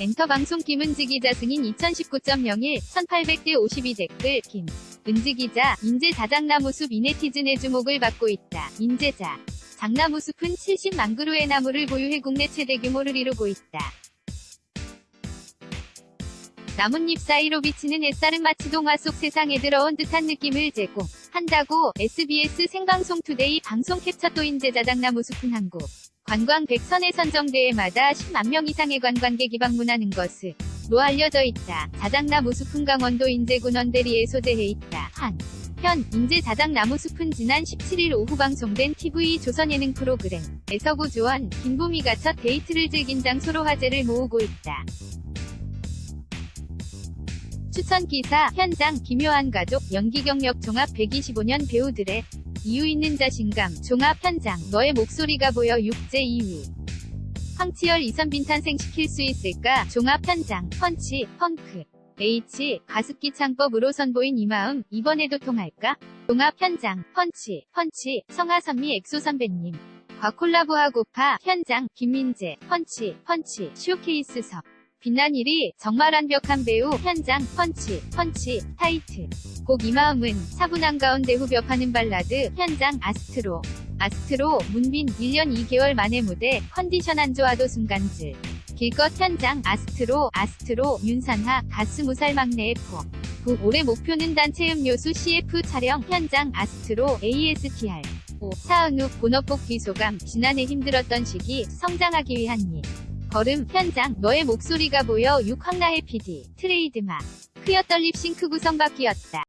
엔터 방송 김은지 기자 승인 2019.01 1800대 52 댓글 김 은지 기자 인제 자작나무 숲 이네티즌의 주목을 받고 있다. 인제자 장나무 숲은 70만 그루의 나무를 보유해 국내 최대 규모를 이루고 있다. 나뭇잎 사이로 비치는 햇살은 마치 동화 속 세상에 들어온 듯한 느낌을 제공 한다고 SBS 생방송 투데이 방송 캡처 또 인제 자작나무 숲은 한국 관광 100선에 선정대회마다 10만 명 이상의 관광객이 방문하는 것으로 알려져 있다. 자작나무 숲은 강원도 인제군 원대리에 소재해 있다. 한. 현, 인제 자작나무 숲은 지난 17일 오후 방송된 TV 조선 예능 프로그램에서 구조원, 김보미가 첫 데이트를 즐긴 장소로 화제를 모으고 있다. 추천 기사, 현장, 기묘한 가족, 연기 경력 종합 125년 배우들의 이유 있는 자신감, 종합 현장, 너의 목소리가 보여 6제 2위. 황치열 이선빈 탄생시킬 수 있을까? 종합 현장, 펀치, 펑크. H, 가습기 창법으로 선보인 이 마음, 이번에도 통할까? 종합 현장, 펀치, 펀치, 성하선미 엑소 선배님. 과 콜라보하고파, 현장, 김민재, 펀치, 펀치, 쇼케이스석. 빛난 1위, 정말 완벽한 배우, 현장, 펀치, 펀치, 타이틀. 곡 이 마음은 차분한 가운데 후벼파는 발라드, 현장, 아스트로. 아스트로, 문빈, 1년 2개월 만에 무대, 컨디션 안 좋아도 순간질. 길것 현장, 아스트로, 아스트로, 윤산하, 가스 무살 막내 F. 9. 올해 목표는 단체 음료수 CF 촬영, 현장, 아스트로, ASTR. 5. 차은우, 본업복 비소감, 지난해 힘들었던 시기, 성장하기 위한 일. 걸음, 현장, 너의 목소리가 보여 6황나의 PD, 트레이드마. 크여 떨립 싱크 구성 바뀌었다.